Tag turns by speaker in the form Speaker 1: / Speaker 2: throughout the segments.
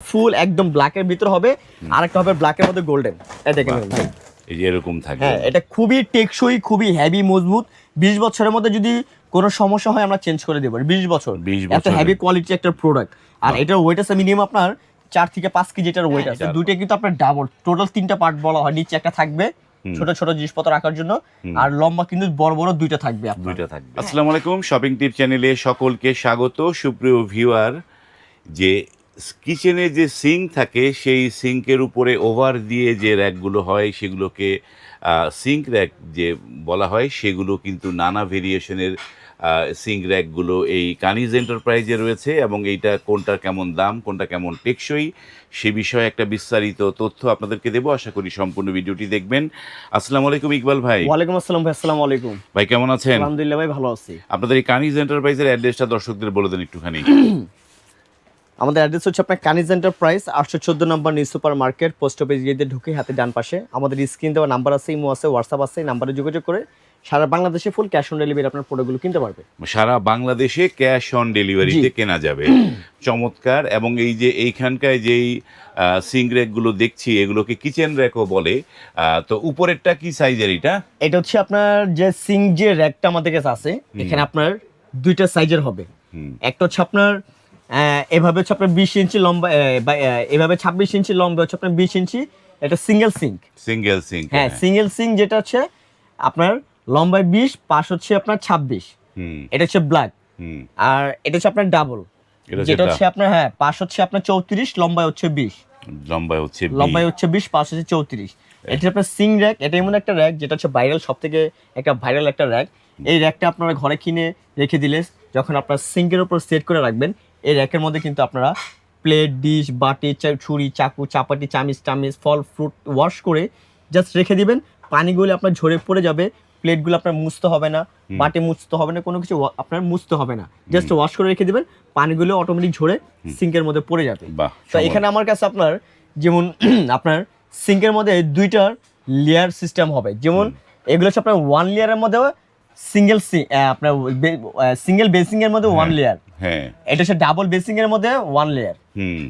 Speaker 1: ফুল একদম ব্ল্যাকের ভিতর হবে আর একটা হবে ব্ল্যাকের মধ্যে গোল্ডেন এটা দেখেন ভাই।
Speaker 2: এই যে এরকম থাকবে
Speaker 1: হ্যাঁ এটা খুবই টেকসই খুবই হেভি মজবুত। বিশ বছরের মধ্যে যদি কোনো সমস্যা হয় আমরা চেঞ্জ করে দেবো। বিশ বছর
Speaker 2: 20
Speaker 1: এত
Speaker 2: বছরের।
Speaker 1: হেভি কোয়ালিটি একটা প্রোডাক্ট আর এটার ওয়েট আছে মিনিমাম আপনার চার থেকে পাঁচ কেজি এটার ওয়েট আছে।
Speaker 2: চার।
Speaker 1: দুইটা কিন্তু আপনার ডাবল টোটাল তিনটা পার্ট বলা হয় নিচে একটা থাকবে ছোট ছোট জিনিসপত্র রাখার জন্য। আর লম্বা কিন্তু বড় বড় দুইটা থাকবে আপনার।
Speaker 2: দুইটা থাকবে। আসসালামু আলাইকুম শপিং টিপ চ্যানেলে সকলকে স্বাগত। সুপ্রিয় ভিউয়ার যে কিচেনে যে সিঙ্ক থাকে সেই সিঙ্কের উপরে ওভার দিয়ে যে র্যাকগুলো হয় সেগুলোকে সিঙ্ক র্যাক যে বলা হয় সেগুলো কিন্তু নানা ভেরিয়েশনের সিঙ্ক র্যাকগুলো এই কানিজ এন্টারপ্রাইজে রয়েছে এবং এইটা কোনটা কেমন দাম কোনটা কেমন টেকসই সে বিষয়ে একটা বিস্তারিত তথ্য আপনাদেরকে দেবো। আশা করি সম্পূর্ণ ভিডিওটি দেখবেন। আসসালামু আলাইকুম ইকবাল ভাই।
Speaker 1: ওয়ালাইকুম আসসালাম ভাই আসসালামু আলাইকুম।
Speaker 2: ভাই কেমন আছেন?
Speaker 1: আলহামদুলিল্লাহ ভাই ভালো আছি।
Speaker 2: আপনাদের এই কানিজ এন্টারপ্রাইজের অ্যাড্রেসটা দর্শকদের বলে দেন একটুখানি।
Speaker 1: আমাদের অ্যাড্রেস হচ্ছে আপনার কানিজ এন্টারপ্রাইজ আটশো চোদ্দ নম্বর new super market post office গিয়ে ঢুকে হাতে ডান পাশে। আমাদের স্ক্রিন দেওয়া নাম্বার আছে ইমো আছে হোয়াটসঅ্যাপ আছে নাম্বারে যোগাযোগ করে সারা বাংলাদেশে ফুল ক্যাশ অন ডেলিভারি আপনার প্রোডাক্টগুলো কিনতে পারবে।
Speaker 2: সারা বাংলাদেশে ক্যাশ অন ডেলিভারিতে। কেনা যাবে। চমৎকার এবং এই যে এইখানকায় যেই সিঙ্ক র্যাকগুলো দেখছি এগুলোকে কিচেন র্যাকও বলে। তো উপরেরটা কি সাইজের এটা?
Speaker 1: এটা হচ্ছে আপনার যে সিং যে র্যাকটা আমাদের কাছে আছে এখানে আপনার দুইটা সাইজের হবে। একটা হচ্ছে আপনার এভাবে হচ্ছে আপনার বিশ ইঞ্চি লম্বা এভাবে ছাব্বিশ ইঞ্চি লম্বা হচ্ছে আপনার বিশ ইঞ্চি এটা সিঙ্গেল সিঙ্ক
Speaker 2: সিঙ্গেল সিঙ্ক
Speaker 1: হ্যাঁ সিঙ্গেল সিঙ্ক যেটা হচ্ছে আপনার লম্বায় বিশ পাশ হচ্ছে আপনার ছাব্বিশ। এটা হচ্ছে ব্ল্যাক আর এটা হচ্ছে আপনার ডাবল যেটা হচ্ছে আপনার হ্যাঁ পাশ হচ্ছে আপনার চৌত্রিশ লম্বায় হচ্ছে বিশ।
Speaker 2: লম্বায় হচ্ছে।
Speaker 1: লম্বায় হচ্ছে বিশ পাশ হচ্ছে চৌত্রিশ। এটা আপনার সিং র্যাক এটা এমন একটা র্যাক যেটা হচ্ছে ভাইরাল সব থেকে একটা ভাইরাল একটা র্যাক এই র্যাকটা আপনারা ঘরে কিনে রেখে দিলে যখন আপনার সিঙ্কের উপর সেট করে রাখবেন এই র্যাকের মধ্যে কিন্তু আপনারা প্লেট ডিশ বাটি ছুরি চাকু চাপাটি চামিচ টামিচ ফল ফ্রুট ওয়াশ করে জাস্ট রেখে দিবেন। পানিগুলো আপনার ঝরে পড়ে যাবে প্লেটগুলো আপনার মুছতে হবে না বাটি মুছতে হবে না কোনো কিছু আপনার মুছতে হবে না। জাস্ট ওয়াশ করে রেখে দিবেন পানিগুলো অটোমেটিক ঝরে সিঙ্কের মধ্যে পড়ে যাবে। তো এখানে আমার কাছে আপনার যেমন আপনার সিঙ্কের মধ্যে দুইটার লেয়ার সিস্টেম হবে। যেমন এগুলো হচ্ছে আপনার ওয়ান লেয়ারের মধ্যে সিঙ্গেল আপনার সিঙ্গেল বেসিংয়ের মধ্যে ওয়ান লেয়ার
Speaker 2: হ্যাঁ।
Speaker 1: এটা হচ্ছে ডাবল বেসিং এর মধ্যে ওয়ান লেয়ার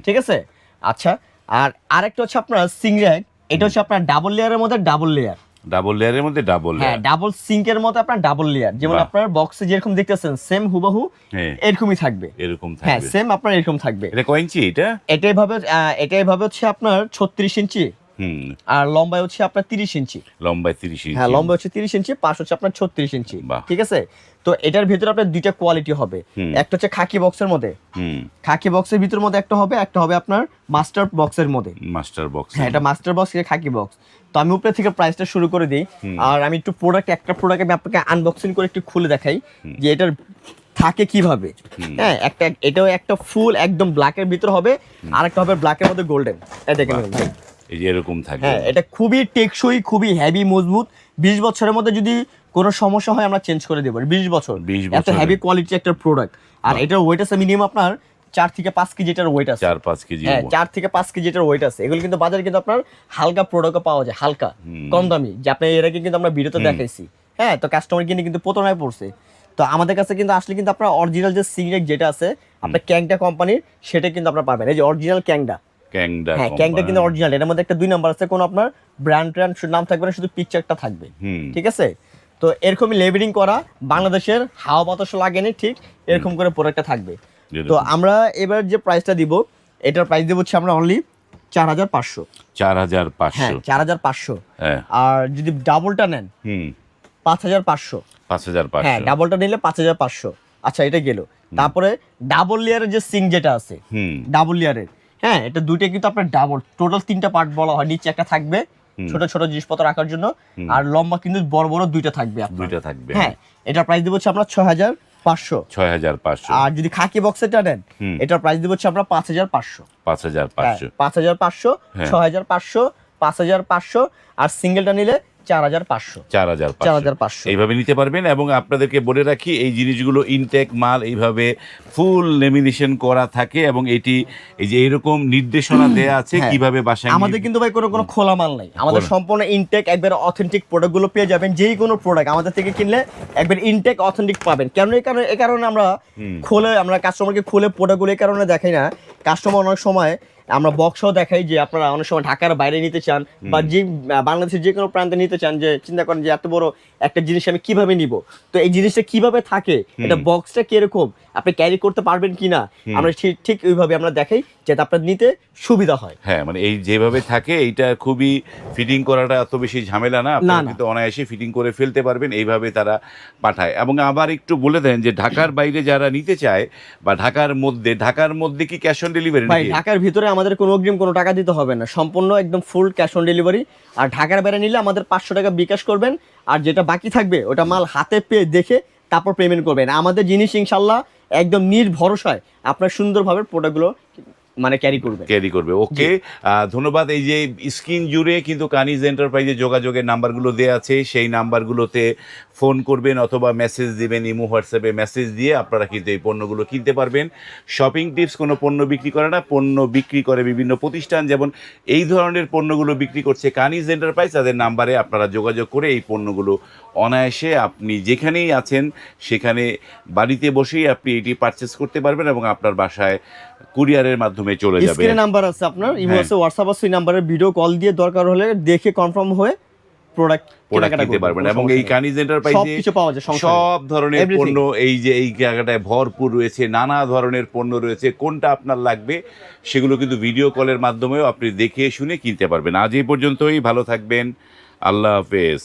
Speaker 1: ঠিক আছে? আচ্ছা আর আরেকটা হচ্ছে আপনার সিঙ্গেল এটা হচ্ছে আপনার ডাবল লেয়ারের মধ্যে ডাবল লেয়ার
Speaker 2: ডাবল লেয়ারের মধ্যে ডাবল
Speaker 1: হ্যাঁ ডাবল সিঙ্কের মধ্যে আপনার ডাবল লেয়ার যেমন আপনার বক্সে যেরকম দেখতেছেন সেম হুবাহু
Speaker 2: হ্যাঁ।
Speaker 1: এরকমই থাকবে।
Speaker 2: এরকম
Speaker 1: হ্যাঁ সেম আপনার এরকম থাকবে।
Speaker 2: এটা কয় ইঞ্চি এটা?
Speaker 1: এটা এইভাবে আহ, এটা এইভাবে হচ্ছে আপনার ছত্রিশ ইঞ্চি।
Speaker 2: হুম
Speaker 1: আর লম্বায় হচ্ছে আপনার তিরিশ ইঞ্চি।
Speaker 2: লম্বায় তিরিশ ইঞ্চি।
Speaker 1: হ্যাঁ লম্বা হচ্ছে তিরিশ ইঞ্চি পাশ হচ্ছে আপনার ছত্রিশ ইঞ্চি। ঠিক আছে? তো এটার ভিতরে আপনার দুইটা কোয়ালিটি হবে। একটা হচ্ছে খাকি বক্সের মধ্যে। খাকি বক্সের ভিতর মধ্যে একটা হবে একটা হবে আপনার মাস্টার বক্সের মধ্যে।
Speaker 2: মাস্টার বক্স
Speaker 1: হ্যাঁ এটা মাস্টার বক্স এটা খাকি বক্স তো আমি উপরে থেকে প্রাইসটা শুরু করে দিই। আর আমি একটু প্রোডাক্ট একটা প্রোডাক্ট আমি আপনাকে আনবক্সিং করে একটু খুলে দেখাই যে এটার থাকে কীভাবে। হ্যাঁ একটা এটাও একটা ফুল একদম ব্ল্যাকের ভিতর হবে। আর একটা হবে ব্ল্যাকের মধ্যে গোল্ডেন এটা দেখেন ভাই।
Speaker 2: এই যে এরকম থাকবে
Speaker 1: হ্যাঁ এটা খুবই টেকসই খুবই হেভি মজবুত। বিশ বছরের মধ্যে যদি কোনো সমস্যা হয় আমরা চেঞ্জ করে দেবো। বিশ বছর।
Speaker 2: 20
Speaker 1: এত
Speaker 2: বছরের।
Speaker 1: হেভি কোয়ালিটি একটা প্রোডাক্ট আর এটার ওয়েট আছে মিনিমাম আপনার চার থেকে পাঁচ কেজি এটার ওয়েট আছে।
Speaker 2: চার পাঁচ কেজি
Speaker 1: হ্যাঁ চার থেকে পাঁচ কেজি এটার ওয়েট আছে। এগুলো কিন্তু বাজারে কিন্তু আপনার হালকা প্রোডাক্টও পাওয়া যায় হালকা কম দামি। যে আপনি এর আগে কিন্তু আমরা ভিডিওতে দেখাইছি। হ্যাঁ তো কাস্টমার কিনে কিন্তু প্রতারণায় পড়ছে। তো আমাদের কাছে কিন্তু আসলে কিন্তু আপনার অরিজিনাল যে সিগারেট যেটা আছে আপনার ক্যাংটা কোম্পানির সেটা কিন্তু আপনার পাবেন। এই যে অরিজিনাল ক্যাংটা
Speaker 2: ক্যাংডা
Speaker 1: হ্যাঁ ক্যাংটা কিন্তু অরিজিনাল এটার মধ্যে একটা দুই নাম্বার আছে কোনো আপনার ব্র্যান্ড ট্র্যান্ড নাম থাকবে না শুধু পিকচারটা থাকবে। ঠিক আছে? তো এরকমই লেবেলিং করা বাংলাদেশের হাওয়া বাতাস লাগেনি ঠিক এরকম করে প্রোডাক্টটা থাকবে। তো আমরা এবার যে প্রাইসটা দিব এটার প্রাইস দেবো হচ্ছে আমরা অনলি চার হাজার পাঁচশো।
Speaker 2: চার হাজার
Speaker 1: হ্যাঁ চার হাজার পাঁচশো।
Speaker 2: হ্যাঁ।
Speaker 1: আর যদি ডাবলটা নেন
Speaker 2: হুম।
Speaker 1: পাঁচ হাজার পাঁচশো।
Speaker 2: পাঁচ হাজার
Speaker 1: হ্যাঁ ডাবলটা নিলে পাঁচ হাজার পাঁচশো। আচ্ছা এটা গেল। তারপরে ডাবল লেয়ারের যে সিং যেটা আছে
Speaker 2: হুম।
Speaker 1: ডাবল লেয়ারের হ্যাঁ এটা দুইটা কিন্তু আপনার ডাবল টোটাল তিনটা পার্ট বলা হয় নিচে একটা থাকবে ছোট ছোট জিনিসপত্র রাখার জন্য আর লম্বা কিন্তু বড় বড় দুইটা থাকবে
Speaker 2: দুইটা থাকবে।
Speaker 1: হ্যাঁ এটা প্রাইস দিব হচ্ছে আমরা ছয় হাজার পাঁচশো।
Speaker 2: ছয় হাজার পাঁচশো।
Speaker 1: আর যদি খাকি বক্সেটা নেন। এটার প্রাইস দিব হচ্ছে আমরা পাঁচ হাজার পাঁচশো।
Speaker 2: পাঁচ হাজার পাঁচশো।
Speaker 1: পাঁচ হাজার পাঁচশো
Speaker 2: হ্যাঁ।
Speaker 1: ছয় হাজার পাঁচশো পাঁচ হাজার পাঁচশো আর সিঙ্গেলটা নিলে চার হাজার পাঁচশো।
Speaker 2: চার হাজার
Speaker 1: চার হাজার পাঁচশো।
Speaker 2: এইভাবে নিতে পারবেন এবং আপনাদেরকে বলে রাখি এই জিনিসগুলো ইনটেক মাল এইভাবে ফুল লেমিনেশন করা থাকে এবং এটি এই যে এরকম নির্দেশনা দেয়া আছে
Speaker 1: হ্যাঁ।
Speaker 2: কীভাবে বাসায়
Speaker 1: আমাদের কিন্তু ভাই কোনো কোনো খোলা মাল নাই। আমাদের সম্পূর্ণ ইনটেক একবার অথেন্টিক প্রোডাক্টগুলো পেয়ে যাবেন যেই কোনো প্রোডাক্ট আমাদের থেকে কিনলে একবার ইনটেক অথেন্টিক পাবেন। কেন এই কারণে এই কারণে আমরা খুলে আমরা কাস্টমারকে খুলে প্রোডাক্টগুলো এই কারণে দেখাই না। কাস্টমার অনেক সময় আমরা বক্সও দেখাই যে আপনারা অনেক সময় ঢাকার বাইরে নিতে চান বা যে বাংলাদেশের যে কোনো প্রান্তে নিতে চান যে চিন্তা করেন যে এত বড় একটা জিনিস আমি কীভাবে নিব? তো এই জিনিসটা কীভাবে থাকে? এটা বক্সটা কীরকম? আপনি ক্যারি করতে পারবেন কিনা আমরা ঠিক ঠিক ওইভাবে আমরা দেখাই যাতে আপনার নিতে সুবিধা হয়।
Speaker 2: হ্যাঁ মানে এই যেভাবে থাকে এইটা খুবই ফিটিং করাটা এত বেশি ঝামেলা না। আপনারা
Speaker 1: না।
Speaker 2: কিন্তু অনায়াসে ফিটিং করে ফেলতে পারবেন এইভাবে তারা পাঠায়। এবং আবার একটু বলে দেন যে ঢাকার বাইরে যারা নিতে চায় বা ঢাকার মধ্যে ঢাকার মধ্যে কি ক্যাশ অন ডেলিভারি
Speaker 1: ভাই ঢাকার ভিতরে আমাদের কোনো অগ্রিম কোনো টাকা দিতে হবে না। সম্পূর্ণ একদম ফুল ক্যাশ অন ডেলিভারি আর ঢাকার বাইরে নিলে আমাদের পাঁচশো টাকা বিকাশ করবেন। আর যেটা বাকি থাকবে ওটা মাল হাতে পেয়ে দেখে তারপর পেমেন্ট করবেন। আমাদের জিনিস ইনশাল্লাহ একদম নির্ভরসায় আপনার সুন্দরভাবে প্রোডাক্টগুলো মানে ক্যারি করবেন
Speaker 2: ক্যারি করবে ওকে ধন্যবাদ। এই যে স্ক্রিন জুড়ে কিন্তু কানিজ এন্টারপ্রাইজে যোগাযোগের নাম্বারগুলো দেওয়া আছে সেই নাম্বারগুলোতে ফোন করবেন অথবা মেসেজ দিবেন ইমো হোয়াটসঅ্যাপে মেসেজ দিয়ে আপনারা কিন্তু এই পণ্যগুলো কিনতে পারবেন। শপিং টিপস কোনো পণ্য বিক্রি করে না পণ্য বিক্রি করে বিভিন্ন প্রতিষ্ঠান। যেমন এই ধরনের পণ্যগুলো বিক্রি করছে কানিজ এন্টারপ্রাইজ তাদের নাম্বারে আপনারা যোগাযোগ করে এই পণ্যগুলো অনায়াসে আপনি যেখানেই আছেন সেখানে বাড়িতে বসেই আপনি এটি পারচেস করতে পারবেন এবং আপনার বাসায় কুরিয়ারের মাধ্যমে চলে যাবে।
Speaker 1: স্ক্রিনে নাম্বার আছে আপনার ইমো
Speaker 2: হ্যাঁ।
Speaker 1: আছে হোয়াটসঅ্যাপ আছে নাম্বারে ভিডিও কল দিয়ে দরকার হলে দেখে কনফার্ম হয়ে প্রোডাক্ট
Speaker 2: প্রোডাক্ট কিনতে পারবেন। এবং এই কানিজ এন্টারপ্রাইজে
Speaker 1: সবকিছু পাওয়া যায়
Speaker 2: সব ধরনের পণ্য এই যে এই জায়গাটায় ভরপুর রয়েছে নানা ধরনের পণ্য রয়েছে কোনটা আপনার লাগবে সেগুলো কিন্তু ভিডিও কলের মাধ্যমেও আপনি দেখে শুনে কিনতে পারবেন। আজ এই পর্যন্তই ভালো থাকবেন। আল্লাহ হাফেজ।